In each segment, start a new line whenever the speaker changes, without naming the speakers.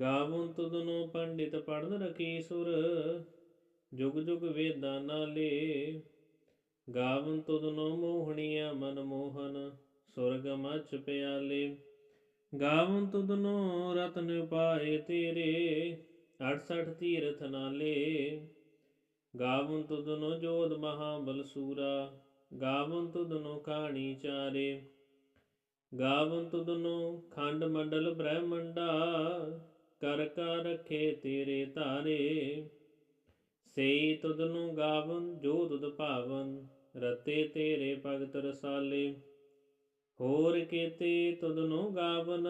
ਗਾਵਨ ਤੁਧਨੋ ਪੰਡਿਤ ਪੜਨ ਰਖੀ ਸੁਰ, ਜੁਗ ਜੁਗ ਵੇਦਾਂ ਨਾਲੇ। ਗਾਵਨ ਤੁਧਨੋ ਮੋਹਣੀਆ ਮਨ ਮੋਹਨ, ਸੁਰਗ ਮਛ ਪਿਆਲੇ। ਗਾਵਨ ਤੁਧਨੋ ਰਤਨ ਪਾਏ ਤੇਰੇ 68 ਤੀਰਥ ਨਾਲੇ। ਗਾਵਨ ਤੁਧਨੋ ਜੋਧ ਮਹਾਬਲ ਸੂਰਾ, ਗਾਵਨ ਤੁਧਨੋ ਕਾਣੀ ਚਾਰੇ। ਗਾਵਨ ਤੁਧਨੋ ਖੰਡ ਮੰਡਲ ਬ੍ਰਹਮੰਡਾ ਕਰ ਕਰ ਰਖੇ ਤੇਰੇ ਧਾਰੇ। ਸਈ ਤੁਧਨੋ ਗਾਵਨ, ਜੋ ਤੁਧ ਭਾਵਨ, ਰਤੇ ਤੇਰੇ ਭਗਤ ਰਸਾਲੇ। ਹੋਰ ਕੀਤੇ ਤੁਧਨੋ ਗਾਵਨ,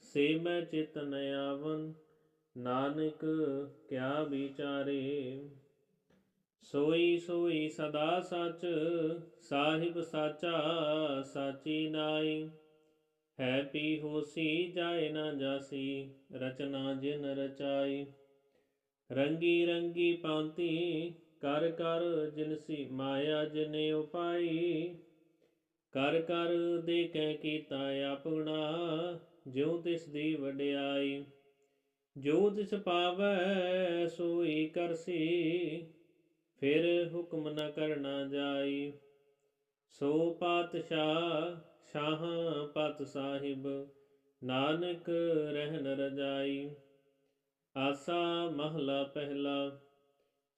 ਸੇ ਮੈਂ ਚਿਤ ਨ ਆਵਨ, ਨਾਨਕ ਕਿਆ ਵਿਚਾਰੇ। ਸੋਈ ਸੋਈ ਸਦਾ ਸਚ, ਸਾਹਿਬ ਸਾਚਾ, ਸਾਚੀ ਨਾਈ। ਹੈ ਪੀ ਹੋਸੀ, ਜਾਏ ਨਾ ਜਾਸੀ, ਰਚਨਾ ਜਿਨ ਰਚਾਈ। ਰੰਗੀ ਰੰਗੀ ਪਾਂਤੀ, ਕਰ ਕਰ ਜਿਨਸੀ ਮਾਇਆ ਜਿਨੇ ਉਪਾਈ। ਕਰ ਕਰ ਦੇਖੈ ਕੀਤਾ ਆਪਣਾ, ਜਿਉ ਤਿਸ ਦੀ ਵਡਿਆਈ। ਜੋ ਤਿਸ ਪਾਵੈ, ਸੋਈ ਕਰਸੀ ਫਿਰ ਹੁਕਮ ਨ ਕਰਨਾ ਜਾਈ। ਸੋ ਪਾਤਸ਼ਾਹ ਸ਼ਾਹ ਪਤ ਸਾਹਿਬ, ਨਾਨਕ ਰਹਿਨ ਰਜਾਈ। ਆਸਾ ਮਹਲਾ ਪਹਿਲਾ,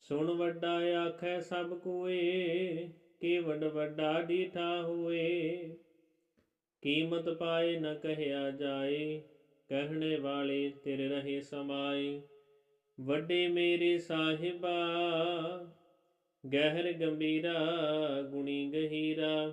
ਸੁਣ ਵੱਡਾ ਆਖੈ ਸਭ ਕੋਏ ਕੀ ਵੱਡਾ ਡੀਠਾ ਹੋਏ। ਕੀਮਤ ਪਾਏ ਨ ਕਹਿਆ ਜਾਏ, ਕਹਿਣੇ ਵਾਲੇ ਤੇਰੇ ਰਹੇ ਸਮਾਏ। ਵੱਡੇ ਮੇਰੇ ਸਾਹਿਬਾ, ਗਹਿਰ ਗੰਭੀਰਾ ਗੁਣੀ ਗਹੀਰਾ।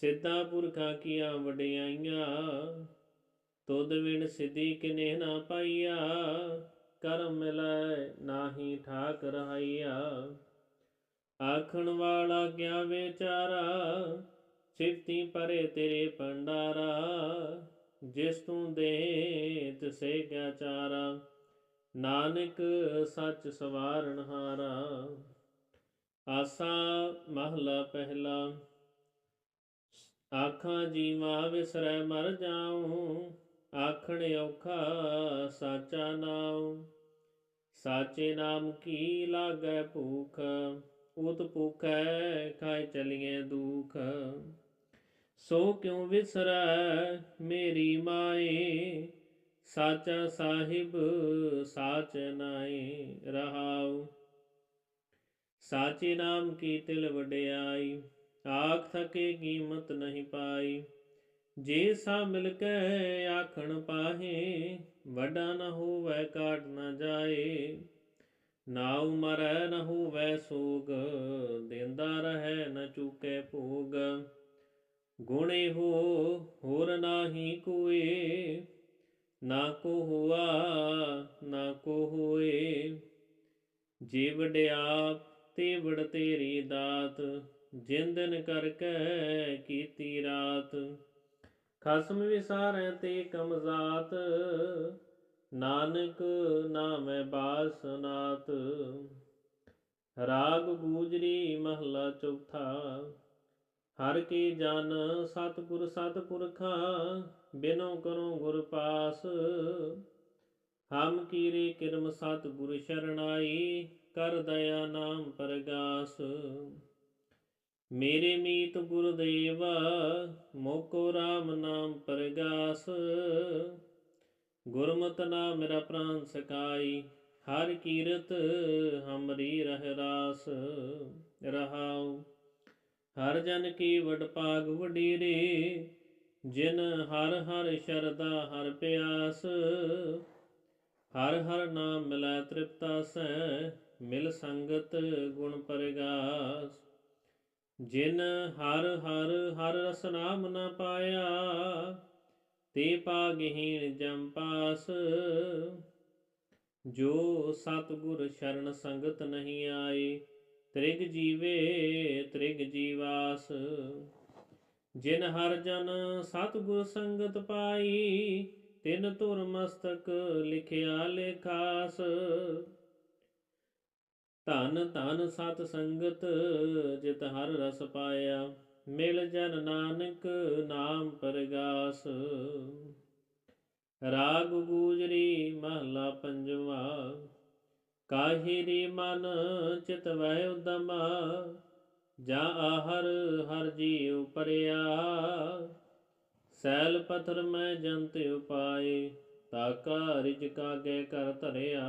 ਸਿੱਧਾ ਪੁਰਖਾਂ ਕੀਆਂ ਵਡਿਆਈਆਂ, ਤੁਧ ਵਿਣ ਸਿੱਧੀ ਕਿਨੇ ਨਾ ਪਾਈਆ, ਕਰਮ ਮਿਲੈ ਨਾਹੀ ਠਾਕ ਰਹਾਈਆ। ਆਖਣ ਵਾਲਾ ਕਿਆ ਵਿਚਾਰਾ, ਸਿਫਤੀ ਪਰੇ ਤੇਰੇ ਭੰਡਾਰਾ, ਜਿਸ ਤੂੰ ਦੇ ਤਿਸੇ ਕਿਆ ਚਾਰਾ। ਨਾਨਕ ਸੱਚ ਸਵਾਰਨ ਹਾਰਾ, ਆਸਾ ਮਹਲਾ ਪਹਿਲਾ। ਆਖਾਂ ਜੀਵਾ ਵਿਸਰੈ ਮਰ ਜਾਉ, ਆਖਣ ਔਖਾ ਸਾਚਾ ਨਾਮ ਸਾਚੇ ਨਾਮ ਕੀ ਲਾਗੈ ਭੂਖ, ਉਤ ਭੁਖੈ ਖਾਇ ਚਲੀਏ ਦੁਖ। ਸੋ ਕਿਉ ਵਿਸਰੈ ਮੇਰੀ ਮਾਏ, ਸਾਚਾ ਸਾਹਿਬ ਸਾਚ ਨਾਏ ਰਹਾਉ। ਸਾਚੇ ਨਾਮ ਕੀ ਤਿਲ ਵਡਿਆਈ ਆਖ ਥਕੇ ਕੀਮਤ ਨਹੀਂ ਪਾਈ। ਜੇ ਸਾ ਮਿਲ ਕੇ ਆਖਣ ਪਾਹੇ, ਵੱਡਾ ਨ ਹੋਵੇ ਕਾਟ ਨ ਜਾਏ। ਨਾਉ ਮਰੈ ਨ ਹੋਵੈ ਸੋਗ, ਦੇਂਦਾ ਰਹੈ ਨ ਚੂਕੈ ਭੋਗ। ਗੁਣੇ ਹੋ ਹੋਰ ਨਾਹੀ ਕੋਏ, ਨਾ ਕੋ ਹੁਆ, ਨਾ ਕੋ ਹੋਏ। ਜੇ ਵਡਿਆਪ ਤੇ ਵਡ ਤੇਰੀ ਦਾਤ ਜਿੰਦਨ ਕਰ ਕਰਕੇ ਕੀਤੀ ਰਾਤ। ਖਸਮ ਵਿਸਾਰੈ ਤੇ ਕਮਜ਼ਾਤ ਨਾਨਕ ਨਾਮੈ ਬਾਸਨਾਤ ਰਾਗ ਗੂਜਰੀ ਮਹਲਾ ਚੌਥਾ। ਹਰ ਕੀ ਜਨ ਸਤਿਗੁਰ ਸਤਿਪੁਰਖਾ, ਬਿਨੋ ਕਰੋ ਗੁਰ ਪਾਸ। ਹਮ ਕੀਰੇ ਕਿਰਮ ਸਤਿਗੁਰ ਸ਼ਰਣਾਈ ਕਰ ਦਇਆ ਨਾਮ ਪਰਗਾਸ। ਮੇਰੇ ਮੀਤ ਗੁਰਦੇਵਾ, ਮੋਕੋ RAM ਨਾਮ ਪਰਗਾਸ। ਗੁਰਮਤਿ ਨਾਮ ਮੇਰਾ ਪ੍ਰਾਨ ਸਕਾਈ ਹਰ ਕੀਰਤ ਹਮਰੀ ਰਹਿ ਰਾਸ। ਰਹਾਉ, ਹਰ ਜਨ ਕੀ ਵਡ ਭਾਗ ਵਡੀਰੇ, ਜਿਨ ਹਰ ਹਰ ਸ਼ਰਦਾ ਹਰ ਪਿਆਸ। ਹਰ ਹਰ ਨਾਮ ਮਿਲੈ ਤ੍ਰਿਪਤਾ ਸੈ ਮਿਲ ਸੰਗਤ ਗੁਣ ਪਰਗਾਸ। ਜਿਨ ਹਰ ਹਰ ਹਰ ਰਸ ਨਾਮ ਨ ਪਾਇਆ, ਤੇ ਪਾਗਹੀਣ ਜਮ ਪਾਸ। ਜੋ ਸਤਿਗੁਰ ਸ਼ਰਨ ਸੰਗਤ ਨਹੀਂ ਆਏ, ਤ੍ਰਿਗ ਜੀਵੇ ਤ੍ਰਿਗ ਜੀਵਾਸ। ਜਿਨ ਹਰ ਜਨ ਸਤਿਗੁਰ ਸੰਗਤ ਪਾਈ, ਤਿਨ ਧੁਰ ਮਸਤਕ ਲਿਖਿਆ ਲੇਖਾਸ। ਧਨ ਧਨ ਸਤ ਸੰਗਤ ਜਿਤ ਹਰ ਰਸ ਪਾਇਆ, ਮਿਲ ਜਨ ਨਾਨਕ ਨਾਮ ਪਰਗਾਸ। ਰਾਗ ਗੂਜਰੀ ਮਹਲਾ ਪੰਜਵਾ ਕਾਹੀਰੀ ਮਨ ਚਿਤ ਵਹਿ ਉਦਮ, ਜਾ ਆਹਰ ਹਰ ਜੀਉ ਪਰਿਆ ਸੈਲ ਪਥਰ ਮੈਂ ਜੰਤ ਉਪਾਏ ਤਾਕਾ ਰਿਜ ਕਾਗੇ ਕਰ ਧਰਿਆ।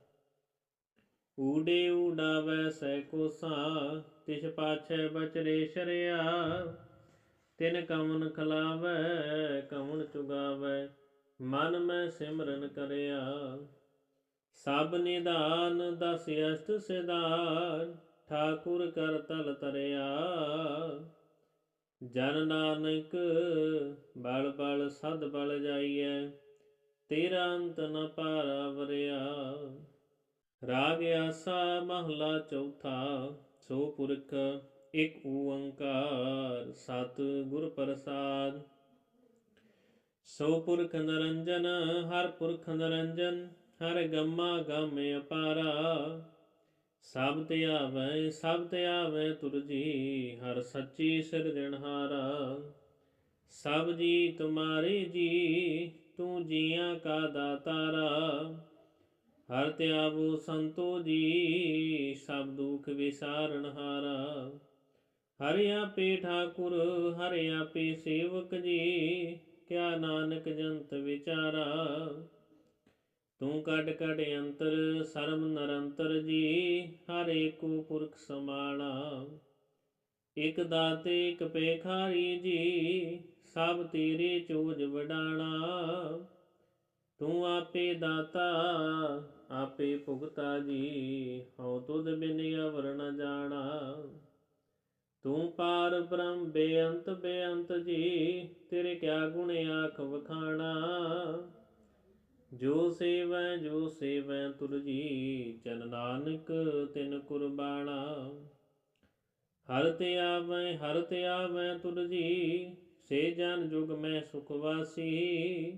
ਊਡੇ ਊਡਾਵੈ ਸੈ ਕੋਸਾ ਤਿਸ ਪਾਛੈ ਬਚਰੇ ਸ਼ਰਿਆ। ਤਿਨ ਕਮਨ ਖਲਾਵੈ ਕਮਨ ਚੁਗਾਵੈ, ਮਨ ਮੈਂ ਸਿਮਰਨ ਕਰਿਆ। ਸਭ ਨਿਦਾਨ ਦਸ ਅਸ਼ਟ ਸਿਧਾਰ ਠਾਕੁਰ ਕਰ ਤਲ ਤਰਿਆ। ਜਨ ਨਾਨਕ ਬਲ ਬਲ ਸਦ ਬਲ ਜਾਈਐ, ਤੇਰਾ ਅੰਤ ਨ ਪਾਰਾ ਵਰਿਆ। ਰਾਗ ਆਸਾ ਮਹਲਾ ਚੌਥਾ, ਸੋ ਪੁਰਖ ਇਕ ਓੰਕਾਰ ਸਤ ਗੁਰ ਪ੍ਰਸਾਦ। ਸੋ ਪੁਰਖ ਨਰੰਜਨ, ਹਰ ਪੁਰਖ ਨਰੰਜਨ, ਹਰ ਗਮਾ ਗਮ ਅਪਾਰਾ। ਸਭ ਤੇ ਆਵੈ, ਸਭ ਤੇ ਆਵੈ ਤੁਰਜੀ ਹਰ ਸੱਚੀ ਸਿਰਜਣਹਾਰਾ ਸਭ ਜੀ ਤੁਮਾਰੇ ਜੀ, ਤੂੰ ਜੀਆਂ ਕਾ ਦਾਤਾਰਾ। ਹਰ ਤੇ ਆਵੋ ਸੰਤੋ ਜੀ, ਸਭ ਦੁਖ ਵਿਸਾਰਨ ਹਾਰਾ। ਹਰਿ ਆਪੇ ਠਾਕੁਰ, ਹਰਿ ਆਪੇ ਸੇਵਕ ਜੀ, ਕਿਆ ਨਾਨਕ ਜੰਤ ਵਿਚਾਰਾ। ਤੂੰ ਕੱਢ ਕੱਢ ਅੰਤਰ ਸਰਮ ਨਰੰਤਰ ਜੀ, ਹਰ ਏਕੋ ਪੁਰਖ ਸਮਾਣਾ ਇਕ ਦਾਤੇ, ਇਕ ਪੇਖਾਰੀ ਜੀ, ਸਭ ਤੇਰੇ ਚੋਜ ਵਡਾਣਾ ਤੂੰ ਆਪੇ ਦਾਤਾ, ਆਪੇ ਭੁਗਤਾ ਜੀ। ਹਉ ਤੁਧ ਬਿਨ ਅਵਰ ਨ ਜਾਣਾ। ਤੂੰ ਪਾਰ ਬ੍ਰਹਮ ਬੇਅੰਤ ਬੇਅੰਤ ਜੀ, ਤੇਰੇ ਕਿਆ ਗੁਣ ਆਖ ਵਖਾਣਾ। ਜੋ ਸੇਵੈ ਜੋ ਸੇਵੈ ਤੁਰ ਜੀ ਚਨ ਨਾਨਕ ਤਿਨ ਕੁਰਬਾਣਾ। ਹਰ ਤੇ ਆਵੈ, ਹਰ ਤੇ ਆਵੈ ਤੁਰ ਜੀ, ਸੇ ਜਨ ਜੁਗ ਮੈਂ ਸੁਖ ਵਾਸੀ।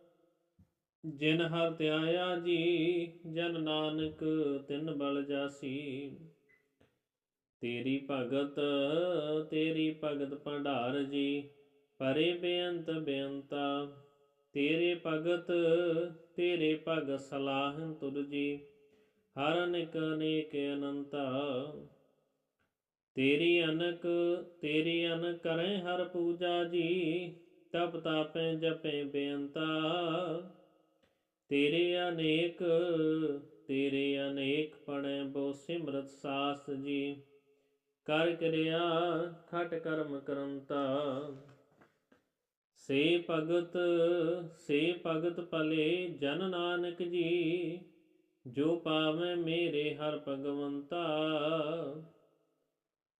ਜਿਨ ਹਰ ਧਿਆਇਆ ਜੀ, ਜਨ ਨਾਨਕ ਤਿਨ ਬਲ ਜਾਸੀ। ਤੇਰੀ ਭਗਤ ਤੇਰੀ ਭਗਤ ਭੰਡਾਰ ਜੀ, ਪਰੇ ਬੇਅੰਤ ਬੇਅੰਤਾ। ਤੇਰੇ ਭਗਤ ਤੇਰੇ ਭਗਤ ਸਲਾਹਨ ਤੁਰ ਜੀ, ਹਰ ਅਨੇਕ ਅਨੇਕ ਅਨੰਤਾ। ਤੇਰੀ ਅਨਕ, ਤੇਰੀ ਅਨ ਕਰੇ ਹਰ ਪੂਜਾ ਜੀ, ਤਪ ਤਾਪੇ ਜਪੇ ਬੇਅੰਤਾ। ਤੇਰੇ ਅਨੇਕ ਤੇਰੇ ਅਨੇਕ ਪਣੇ ਬੋ ਸਿਮਰਤ ਸਾਸ ਜੀ। ਕਰ ਕਿਰਿਆ ਖਟ ਕਰਮ ਕਰੰਤਾ। ਸੇ ਭਗਤ ਸੇ ਭਗਤ ਭਲੇ ਜਨ ਨਾਨਕ ਜੀ, ਜੋ ਪਾਵੇਂ ਮੇਰੇ ਹਰ ਭਗਵੰਤਾ।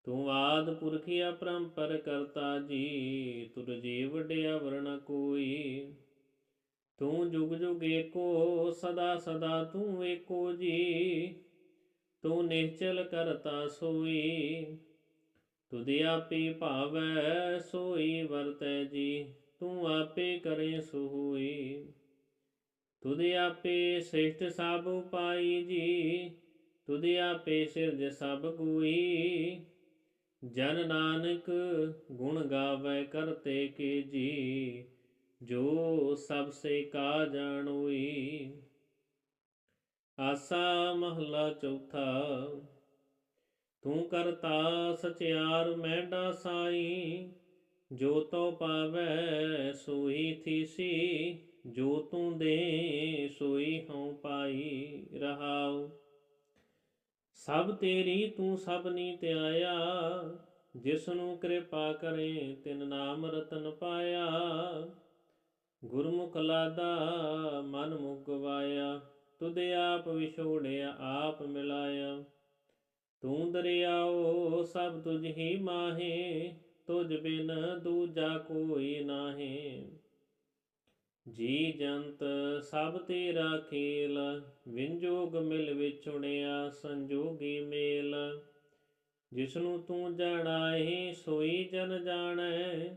ਤੂੰ ਆਦ ਪੁਰਖਿਆ ਅਪਰੰਪਰ ਕਰਤਾ ਜੀ, ਤੁਰ ਜੀ ਵਡਿਆ ਵਰਣ ਕੋਈ। ਤੂੰ ਜੁਗ ਜੁਗ ਏਕੋ, ਸਦਾ ਸਦਾ ਤੂੰ ਏਕੋ ਜੀ। ਤੂੰ ਨਿਚਲ ਕਰਤਾ ਸੋਈ, ਤੁਧਿ ਆਪੇ ਭਾਵੈ, ਸੋਈ ਵਰਤੈ ਜੀ। ਤੂੰ ਆਪੇ ਕਰੇ ਸੋਈ, ਤੁਧਿ ਆਪੇ ਸ੍ਰਿਸ਼ਟ ਸਭ ਉਪਾਈ ਜੀ। ਤੁਧਿ ਆਪੇ ਸਿਰਜ ਸਭ ਕੋਈ ਜਨ ਨਾਨਕ ਗੁਣ ਗਾਵੇ ਕਰਤੇ ਕੇ ਜੀ। ਜੋ ਸਭ ਸੇ ਕਾ ਜਾਣੋਈ ਆਸਾ ਮਹਲਾ ਚੌਥਾ, ਤੂੰ ਕਰਤਾ ਸਚਿਆਰ ਮੈਂਡਾ ਸਾਈ, ਜੋ ਤੋ ਪਾਵੈ ਸੋਈ ਥੀਸੀ, ਜੋ ਤੂੰ ਦੇ ਸੋਈ ਹਉ ਪਾਈ ਰਹਾਉ। ਸਭ ਤੇਰੀ ਤੂੰ ਸਭਨੀ ਧਿਆਇਆ ਜਿਸ ਨੂੰ ਕਿਰਪਾ ਕਰੇ ਤਿਨ ਨਾਮ ਰਤਨ ਪਾਇਆ। ਗੁਰਮੁਖ ਲਾਦਾ ਮਨ ਮੁਗਵਾਇਆ ਤੁਧ ਆਪ ਵਿਛੋੜਿਆ, ਆਪ ਮਿਲਾਇਆ। ਤੂੰ ਦਰਿਆਓ, ਸਭ ਤੁਝ ਹੀ ਮਾਹੇ, ਤੁਝ ਬਿਨ ਦੂਜਾ ਕੋਈ ਨਾਹੀ। ਜੀ ਜੰਤ, ਸਭ ਤੇਰਾ ਖੇਲ, ਵਿੰਜੋਗ ਮਿਲ ਵਿਛੁਣਿਆ, ਸੰਜੋਗੀ ਮੇਲ। ਜਿਸਨੂੰ ਤੂੰ ਜਾਣਾਏ, ਸੋਈ ਜਨ ਜਾਣੈ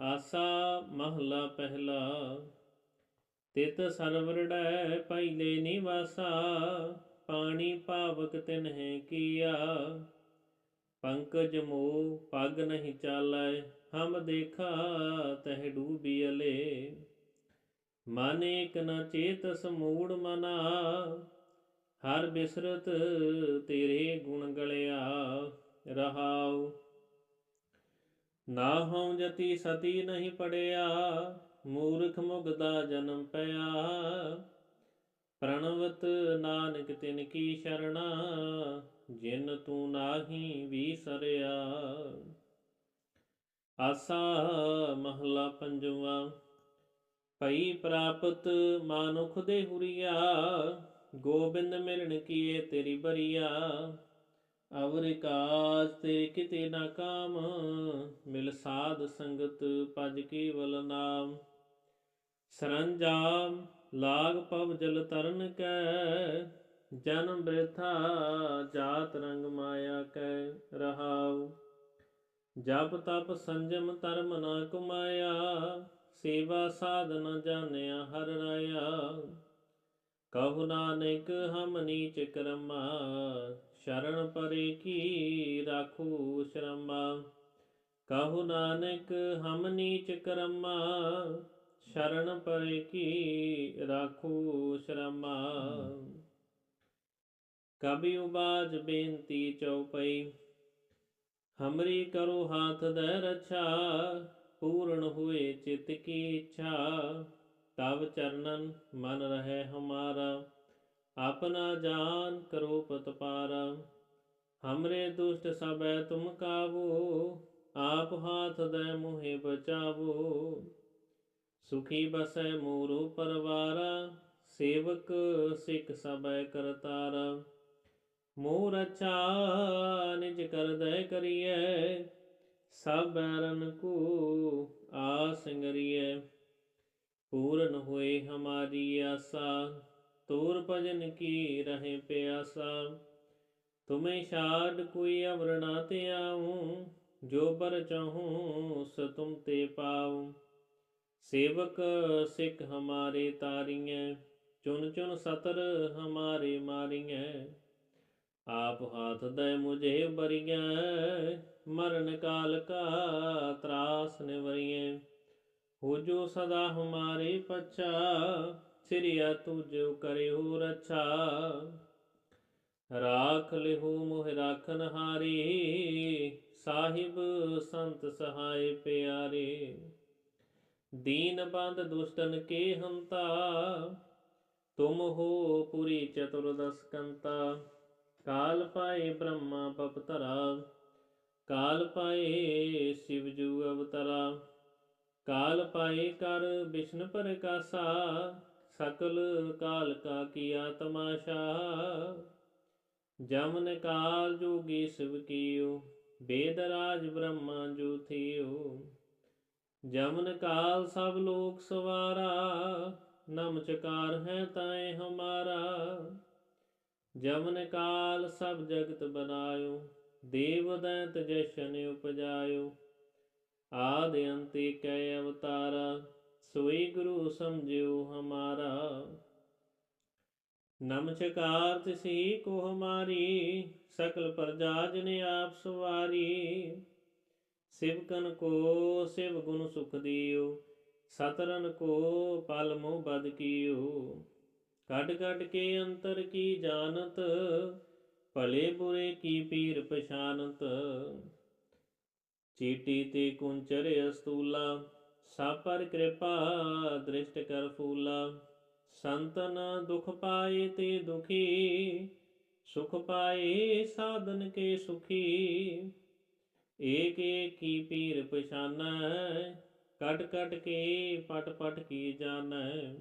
ਆਸਾ ਮਹਲਾ ਪਹਿਲਾ। ਤਿਤ ਸਰਵਰੜੈ ਪਹਿਲੇ ਨਿਵਾਸਾ, ਪਾਣੀ ਪਾਵਕ ਤਿਨਹਿ ਕੀਆ। ਪੰਕਜ ਮੋ ਪਗ ਨਹੀਂ ਚਾਲੈ, ਹਮ ਦੇਖਾ ਤਹਿ ਡੂਬੀਲੇ ਮਨ ਏਕ ਨ ਚੇਤਸ ਮੂੜ ਮਨਾ, ਹਰ ਬਿਸਰਤ ਤੇਰੇ ਗੁਣ ਗਲਿਆ। ਰਹਾਉ ਨਾ ਹਉ ਜਤੀ ਸਤੀ ਨਹੀਂ ਪੜਿਆ, ਮੂਰਖ ਮੁਗਦਾ ਜਨਮ ਪਿਆ। ਪ੍ਰਣਵਤ ਨਾਨਕ ਤਿਨ ਕੀ ਸ਼ਰਣਾ, ਜਿਨ ਤੂੰ ਨਾਹੀ ਵੀਸਰਿਆ। ਆਸਾ ਮਹਲਾ ਪੰਜਵਾ ਪਈ ਪ੍ਰਾਪਤ ਮਾਨੁਖ ਦੇ ਹੁਰੀਆ, ਗੋਬਿੰਦ ਮਿਲਣ ਕੀਏ ਤੇਰੀ ਬਰੀਆ। ਅਵਰ ਕਾਜ ਤੇ ਕਿਤੇ ਨਾ ਕਾਮ, ਮਿਲ ਸਾਧ ਸੰਗਤ ਪਜ ਕੇਵਲ ਨਾਮ। ਸਰੰਜਾਮ, ਲਾਗ ਪਵ ਜਲ ਤਰਨ ਕੈ, ਜਨਮ ਬ੍ਰਿਥਾ ਜਾਤ ਰੰਗ ਮਾਇਆ ਕੈ ਰਹਾਉ। ਜਪ ਤਪ ਸੰਜਮ ਧਰਮ ਨਾ ਕੁਮਾਇਆ, ਸੇਵਾ ਸਾਧਨ ਜਾਣਿਆ ਹਰ ਰਾਇਆ। ਕਹੁ ਨਾਨਕ ਹਮ ਨੀਚ ਕਰਮਾ ਸ਼ਰਨ ਪਰੇ ਕੀ ਰਾਖੂ ਸ਼ਰਮਾ? ਕਹੁ ਨਾਨਕ, ਹਮ ਨੀਚ ਕਰਮਾ। ਸ਼ਰਨ ਪਰੇ ਕੀ ਰਾਖੂ ਸ਼ਰਮਾ? ਕਬੀ ਉਬਾਜ ਬੇਨਤੀ ਚਉਪਈ। ਹਮਰੀ ਕਰੋ ਹਾਥ ਦੇ ਰਛਾ, ਪੂਰਨ ਹੋਏ ਚਿਤ ਕੀ ਇੱਛਾ। ਤਵ ਚਰਨਨ ਮਨ ਰਹੇ ਹਮਾਰਾ। ਆਪਨਾ ਜਾਨ ਕਰੋ ਪਤ ਪਾਰਾ ਹਮਰੇ ਦੁਸ਼ਟ ਸਭੈ ਤੁਮ ਕਾਬੂ ਆਪ ਹਾਥ ਦੇ ਮੁਹੇ ਬਚਾਵੋ। ਸੁਖੀ ਬਸੈ ਮੋਰੋ ਪਰਵਾਰਾ, ਸੇਵਕ ਸਿੱਖ ਸਬੈ ਕਰਤਾਰਾ। ਮੋਰ ਅੱਛਾ ਨਿਜ ਕਰਦੈ ਕਰੀਐ, ਸਭ ਬੈਰਨ ਕੋ ਆਸ ਸੰਗਰੀਐ। ਪੂਰਨ ਹੋਏ ਹਮਾਰੀ ਆਸਾ ਤੋਰ ਭਜਨ ਕੀ ਰਹੇ ਪਿਆਸਾ? ਤੁਮੇ ਛਾੜ ਕੋਈ ਅਵਰ ਨਾ ਤੇ ਆਉ ਜੋ ਪਰ ਚਾਹੂੰ ਸ ਤੁਮ ਤੇ ਪਾਉ। ਸੇਵਕ ਸਿੱਖ ਹਮਾਰੇ ਤਾਰੀਐ ਚੁਨ ਚੁਨ ਸਤਰ ਹਮਾਰੇ ਮਾਰੀਐ। ਆਪ ਹਾਥ ਦੇ ਮੁਝੇ ਬਰੀਐ, ਮਰਨ ਕਾਲ ਕਾ ਤਰਾਸ ਨਿਵਰੀਐ। ਹੋ ਜੋ ਸਦਾ ਹਮਾਰੇ ਪਛਾ ਸਿਰਿਆ ਤੁਜੋ ਕਰਿਓ ਰਛਾ ਰਾਖ ਲਿਹੋ ਮੋਹ ਰਾਖਨ ਹਾਰੀ, ਸਾਹਿਬ ਸੰਤ ਸਹਾਇ ਪਿਆਰੇ। ਦੀਨ ਬੰਦ ਦੁਸ਼ਟਨ ਕੇ ਹੰਤਾ ਤੁਮ ਹੋ ਪੁਰੀ ਚਤੁਰਦਸ ਕੰਤਾ ਕਾਲ ਪਾਏ ਬ੍ਰਹਮਾ ਪਪਤਰਾ ਕਾਲ ਪਾਏ ਸਿਵ ਜੂ ਅਵਤਰਾ। ਕਾਲ ਪਾਏ ਕਰ ਵਿਸ਼ਨ ਪ੍ਰਕਾਸ਼ਾ ਸਕਲ ਕਾਲ ਕਾ ਕੀਆ ਤਮਾਸ਼ਾ ਜਮਨ ਕਾਲ ਜੋਗੀ ਸਿਵ ਕੀਓ ਬੇਦ ਬ੍ਰਹਮਾ ਜੋ ਥਿਓ ਜਮਨ ਕਾਲ ਸਭ ਲੋਕ ਸਵਾਰਾ, ਨਮ ਚਕਾਰ ਹੈ ਤਾਏ ਹਮਾਰਾ। ਜਮਨ ਕਾਲ ਸਭ ਜਗਤ ਬਨਾਇਓ ਦੇਵ ਦੈਂਤ ਜਸ਼ਨ ਉਪਜਾਇਓ ਆਦ ਅੰਤੇ ਕੈ ਅਵਤਾਰਾ। ਸੋਈ ਗੁਰੂ ਸਮਝਿਓ ਹਮਾਰਾ। ਨਮਸਕਾਰ ਤਿਸੀ ਕੋ ਹਮਾਰੀ ਸਕਲ ਪ੍ਰਜਾ ਜਨ ਆਪ ਸਵਾਰੀ। ਸਿਵਕਨ ਕੋ, ਸਿਵ ਗੁਣ ਸੁਖ ਦਿਓ, ਸਤਰਨ ਕੋ ਪਲ ਮੋ ਬਦ ਕੀਓ। ਕੱਢ ਕੱਢ ਕੇ ਅੰਤਰ ਕੀ ਜਾਣਤ, ਭਲੇ ਬੁਰੇ ਕੀ ਪੀਰ ਪਛਾਨਤ। ਚੀਟੀ ਤੇ ਕੁੰਚਰ ਅਸਤੂਲਾ ਸਾਪਰ ਕਿਰਪਾ ਦ੍ਰਿਸ਼ਟ ਕਰ ਫੂਲਾ, ਸੰਤਨ ਦੁਖ ਪਾਏ ਤੇ ਦੁਖੀ, ਸੁਖ ਪਾਏ ਸਾਧਨ ਕੇ ਸੁਖੀ। ਏਕ ਏਕ ਕੀ ਪੀਰ ਪਛਾਨੈ ਕਟ ਕਟ ਕੇ ਪਟ ਪਟ ਕੀ ਜਾਣੈ।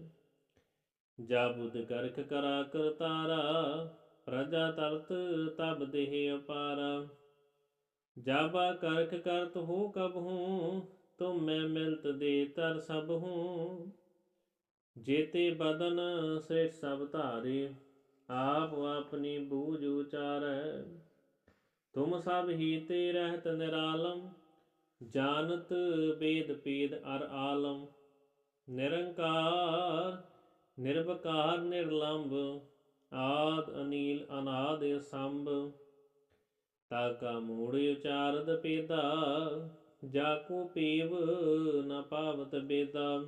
ਜਾ ਬੁੱਧ ਕਰਖ ਕਰਾ ਕਰਤਾਰਾ ਪ੍ਰਜਾ ਤਰਤ ਤਬ ਦੇਹ ਅਪਾਰਾ। ਜਾਬਾ ਕਰਖ ਕਰਤ ਹੋ ਕਬ ਹੂੰ ਤੁਮ ਮੈਂ ਮਿਲਤ ਦੇ ਤਰ ਸਭ ਹੂੰ। ਜੇਤੇ ਬਦਨ ਸੇ ਸਭ ਧਾਰੇ, ਆਪ ਆਪਣੀ ਬੂਝ ਉਚਾਰੈ। ਤੁਮ ਸਭ ਹੀ ਤੇ ਰਹਿਤ ਨਿਰਾਲਮ, ਜਾਣਤ ਬੇਦ ਪੇਦ ਅਰ ਆਲਮ। ਨਿਰੰਕਾਰ, ਨਿਰਵਕਾਰ ਨਿਰਲੰਭ ਆਦ, ਅਨੀਲ, ਅਨਾਦ ਸੰਭ ਤਾਕਾ ਮੂੜ ਉਚਾਰਦ ਪੇਦਾ ਜਾ ਕੋ ਪੀਵ ਨ ਪਾਵਤ ਬੇਦਾ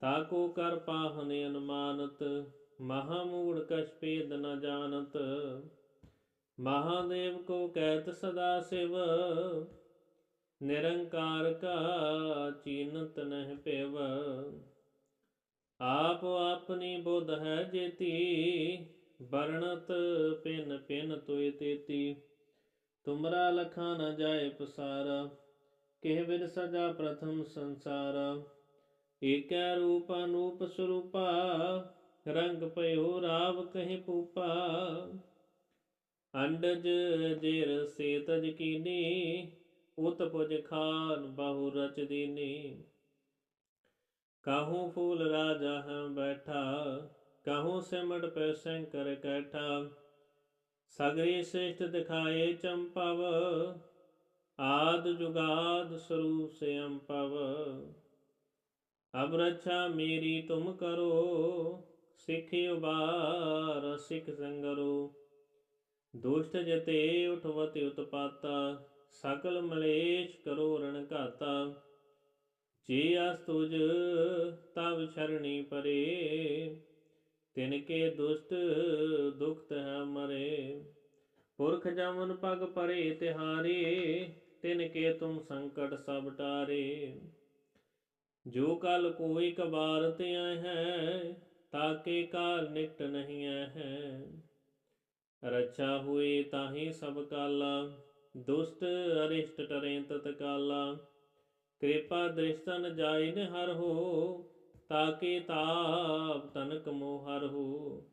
ਤਾਕੋ ਕਰ ਪਾਹਨ ਅਨੁਮਾਨਤ, ਮਹਾ ਮੂੜ ਕਛ ਪੇਦ ਨ ਜਾਣਤ। ਮਹਾਦੇਵ ਕੋ ਕਹਿਤ ਸਦਾ ਸਿਵ, ਨਿਰੰਕਾਰ ਕਾ ਚੀਨਤ ਨਹਿ ਪੇਵ। ਆਪ ਆਪਣੀ ਬੁੱਧ ਹੈ ਜੇਤੀ, ਵਰਣਤ ਪਿਨ ਪਿਨ ਤੋਇ ਤੇਤੀ। ਤੁਮਰਾ ਲਖਾ ਨ ਜਾਏ ਪਸਾਰਾ ਕਿਹ ਬਿਨ ਸਜਾ ਪ੍ਰਥਮ ਸੰਸਾਰਾ। ਏਕੈ ਰੂਪ ਅਨੂਪ ਸਰੂਪਾ, ਰੰਗ ਪਇਓ ਰਾਵ ਕਹੇ ਪੂਪਾ ਅੰਡਜ ਜੇਰ ਸੇ ਕੀਨੀ ਉਤ ਪੁਜ ਖਾਨ ਬਹੁ ਰਚ ਦੀਨੀ। ਕਾਹੂ ਫੂਲ ਰਾਜਾ ਹੈ ਬੈਠਾ, ਕਾਹੂ ਸਿਮਟ ਪੈ ਸ਼ੰਕਰ ਕੈਠਾ। ਸਗਰੀ ਸ੍ਰੇਸ਼ਟ ਦਿਖਾਏ ਚੰਪਵ ਆਦ ਜੁਗਾਦ ਸਰੂਪ ਸੇ ਅੰਪਵ ਅਬ ਰੱਛਾ ਮੇਰੀ ਤੁਮ ਕਰੋ, ਸਿੱਖ ਉਬਾਰ ਸਿੱਖ ਸੰਗਰੋ। ਦੁਸ਼ਟ ਜਤੇ ਉਠਵਤ ਉਤਪਾਤਾ ਸਕਲ ਮਲੇਸ਼ ਕਰੋ ਰਣ ਘਾਤਾ। ਜੇ ਅਸ ਤੁਜ ਤਬ ਸ਼ਰਣੀ ਪਰੇ। ਤਿਨ ਕੇ ਦੁਸ਼ਟ, ਦੁਖਤ ਹੈ ਮਰੇ। ਪੁਰਖ ਜਮਨ ਪਗ ਪਰੇ ਤਿਹਾਰੇ। ਤਿਨ ਕੇ ਤੁਮ ਸੰਕਟ ਸਭ ਟਾਰੇ। ਜੋ ਕਲ ਕੋਈ ਕਬਾਰ ਤੇ ਆਏ ਹੈ, ਤਾਕੇ ਕਾਲ ਨਿਕਟ ਨਹੀਂ ਹੈ। ਰੱਛਾ ਹੋਏ ਤਾਹੀ ਸਭ ਕਾਲਾ, ਦੁਸ਼ਟ ਅਰਿਸ਼ਟ ਟਰੇ ਤਤ ਕਾਲਾ ਕਿਰਪਾ ਦ੍ਰਿਸ਼ਟਨ ਜਾਇ ਨ ਹਰ ਹੋ, ਤਾਕੇ ਤਾਪ ਤਨਕ ਮੋਹਰ ਹੋ।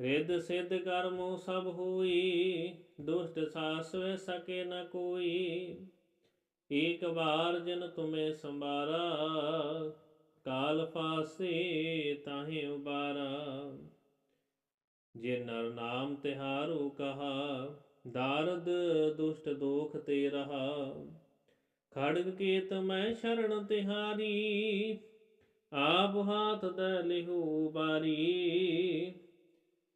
ਰਿੱਧ ਸਿੱਧ ਕਰਮੋ ਸਭ ਹੋਈ, ਦੁਸ਼ਟ ਸਾਸਵੇ ਸਕੇ ਨ ਕੋਈ। ਏਕ ਬਾਰ ਜਿਨ ਤੁਮੇ ਸੰਬਾਰਾ ਕਾਲ ਫਾਸੇ ਤਾਹੇ ਉਬਾਰਾ। ਜੇ ਨਰ ਨਾਮ ਤਿਹਾਰੂ ਕਹਾ, ਦਾਰਦ ਦੁਸ਼ਟ ਦੋਖ ਤੇ ਰਹਾ। ਖੜਗ ਕੀਤ ਮੈਂ ਸ਼ਰਨ ਤਿਹਾਰੀ, ਆਪ ਹਾਥ ਦ ਲਿਹੂ ਬਾਰੀ।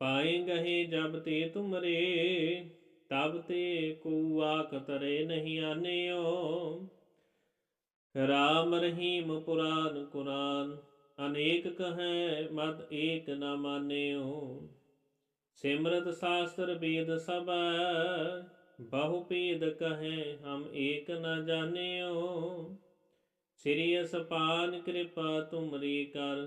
ਪਾਏ ਗਹੇ ਜਬ ਤੇ ਤੁਮਰੇ, ਤਬ ਤੇ ਕੋ ਕਤਰੇ ਨਹੀਂ ਆਨਿਓ। ਰਾਮ ਰਹੀਮ ਪੁਰਾਨ ਕੁਰਾਨ, ਅਨੇਕ ਕਹੈ ਮਤ ਏਕ ਨ ਮਾਨਿਓ। ਸਿਮਰਤ ਸ਼ਾਸਤਰ ਵੇਦ ਸਭ, ਬਹੁ ਪੀਦ ਕਹੈ ਹਮ ਏਕ ਨ ਜਾਣਿਓ। ਸ੍ਰੀ ਅਸਪਾਨ ਕਿਰਪਾ ਤੁਮਰੀ ਕਰ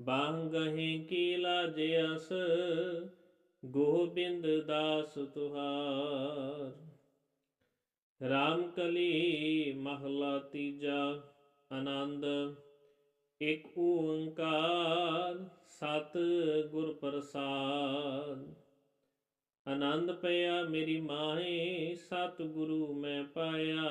ਬਾਹ ਗਹੇ ਕੀ ਲਾਜ ਅਸ, ਗੋਬਿੰਦ ਦਾਸ ਤੁਹਾਰ। ਰਾਮ ਕਲੀ ਮਹਲਾ ਤੀਜਾ, ਆਨੰਦ, ਇਕ ਓੰਕਾਰ, ਸਤ ਗੁਰ ਪ੍ਰਸਾਦ। ਆਨੰਦ ਪਿਆ ਮੇਰੀ ਮਾਹੇ, ਸਤ ਗੁਰੂ ਮੈਂ ਪਾਇਆ।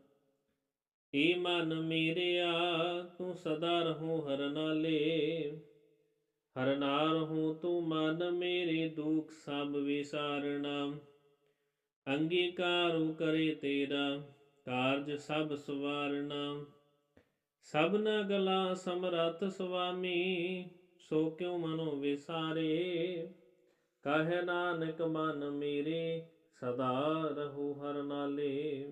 ਏ ਮਨ ਮੇਰਿਆ? ਤੂੰ ਸਦਾ ਰਹੋ ਹਰ ਨਾਲੇ। ਹਰ ਨਾਰ ਹੂੰ ਤੂੰ ਮਨ ਮੇਰੇ ਦੁਖ ਸਭ ਵਿਸਾਰਣਾ ਅੰਗੀਕਾਰੂ ਕਰੇ ਤੇਰਾ, ਕਾਰਜ ਸਭ ਸਵਾਰਣਾ ਸਭਨਾ ਗਲਾ ਸਮਰੱਥ ਸੁਆਮੀ, ਸੋ ਕਿਉ ਮਨੋ ਵਿਸਾਰੇ? ਕਹੇ ਨਾਨਕ ਮਨ ਮੇਰੇ, ਸਦਾ ਰਹੋ ਹਰ ਨਾਲੇ।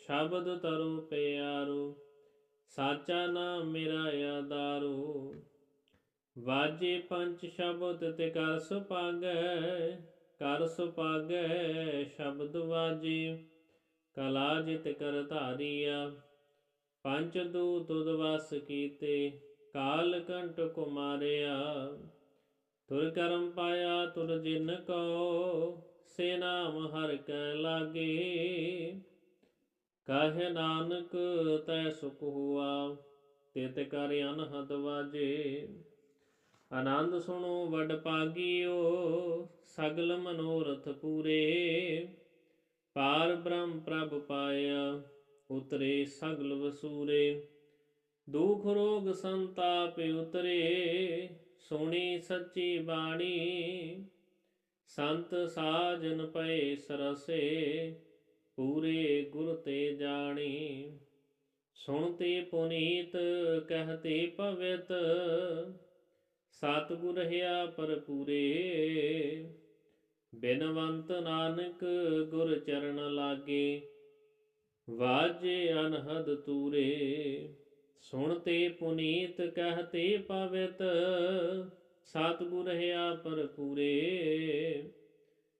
ਸ਼ਬਦ ਤਰੋ ਪਿਆਰੋ, ਸਾਚਾ ਨਾਮ ਮੇਰਾ ਆਧਾਰੋ। ਵਾਜੇ ਪੰਜ ਸ਼ਬਦ ਤੇ ਕਰ ਸੁਪਾਗੈ ਕਰ ਸੁਪਾਗੈ ਸ਼ਬਦ ਵਾਜੇ। ਕਲਾ ਜਿਤ ਕਰ ਧਾਰੀਆ, ਪੰਜ ਦੂਤ ਤੁਧ ਵਸ ਕੀਤੇ, ਕਾਲ ਕੰਟ ਕੁਮਾਰਿਆ ਤੁਰ ਕਰਮ ਪਾਇਆ, ਤੁਰ ਜਿਨ ਕੋ ਸੇ ਨਾਮ ਹਰ ਕੈ ਲਾਗੇ। ਕਹੇ ਨਾਨਕ ਤੈ ਸੁਖ ਹੁਆ, ਤਿਤ ਕਰ ਅਨਹਦ ਵਾਜੇ। ਆਨੰਦ ਸੁਣੋ ਵਡ ਭਾਗਿਓ ਸਗਲ ਮਨੋਰਥ ਪੂਰੇ। ਪਾਰ ਬ੍ਰਹਮ ਪ੍ਰਭ ਪਾਇਆ, ਉਤਰੇ ਸਗਲ ਵਸੂਰੇ। ਦੁਖ ਰੋਗ ਸੰਤਾਪ ਉਤਰੇ, ਸੁਣੀ ਸੱਚੀ ਬਾਣੀ। ਸੰਤ ਸਾਜਨ ਪਏ ਸਰਸੇ ਪੂਰੇ ਗੁਰ ਤੇ ਜਾਣੀ। ਸੁਣਤੇ ਪੁਨੀਤ, ਕਹਤੇ ਭਵਿਤ। ਸਤਿਗੁਰ ਹਿਆ ਪਰਪੂਰੇ ਬਿਨਵੰਤ ਨਾਨਕ ਗੁਰ ਚਰਨ ਲਾਗੇ। ਵਾਜੇ ਅਨਹਦ ਤੂਰੇ। ਸੁਣਤੇ ਪੁਨੀਤ, ਕਹਤੇ ਪਵਿੱਤ ਸਤਿਗੁਰ ਹਿਆ ਪਰਪੂਰੇ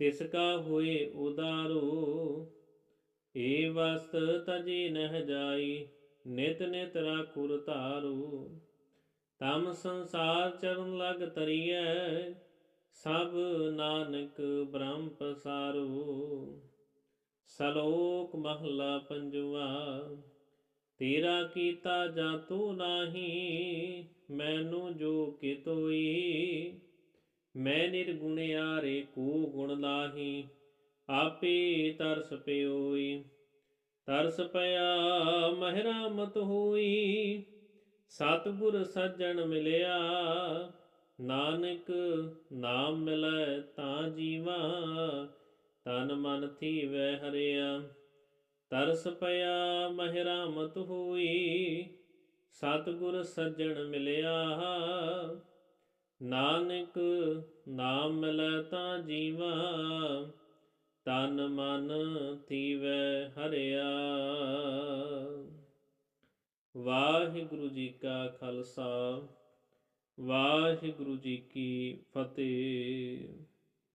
ਤਿਸ ਕਾ ਹੋਏ ਉਦਾਰੋ, ਏ ਵਸਤ ਤਜੀ ਨਹਿ ਜਾਈ, ਨਿਤ ਨਿਤ ਰਾਖੁਰ ਧਾਰੂ। ਤਮ ਸੰਸਾਰ ਚਰਨ ਲਗ ਤਰੀਐ ਸਭ ਨਾਨਕ ਬ੍ਰਹਮ ਪਸਾਰੂ। ਸਲੋਕ ਮਹਲਾ ਪੰਜਵਾ, ਤੇਰਾ ਕੀਤਾ ਜਾ ਤੂੰ ਨਾਹੀ, ਮੈਨੂੰ ਜੋ ਕਿ ਤੋਈ ਮੈਂ ਨਿਰਗੁਣਿਆਰੇ ਕੋ ਗੁਣ ਲਾਹੀ ਆਪੇ ਤਰਸ ਪਿਓਈ। ਤਰਸ ਪਿਆ ਮਹਿਰਾਮਤ ਹੋਈ, ਸਤਿਗੁਰ ਸੱਜਣ ਮਿਲਿਆ। ਨਾਨਕ ਨਾਮ ਮਿਲੈ ਤਾਂ ਜੀਵਾ, ਤਨ ਮਨ ਥੀਵੈ ਹਰਿਆ। ਤਰਸ ਪਿਆ ਮਹਿਰਾਮਤ ਹੋਈ, ਸਤਿਗੁਰ ਸੱਜਣ ਮਿਲਿਆ। ਨਾਨਕ ਨਾਮ ਮਿਲੈ ਤਾਂ ਜੀਵਾ, ਤਨ ਮਨ ਥੀਵੈ ਹਰਿਆ। ਵਾਹਿਗੁਰੂ ਜੀ ਕਾ ਖਾਲਸਾ, ਵਾਹਿਗੁਰੂ ਜੀ ਕੀ ਫਤਿਹ।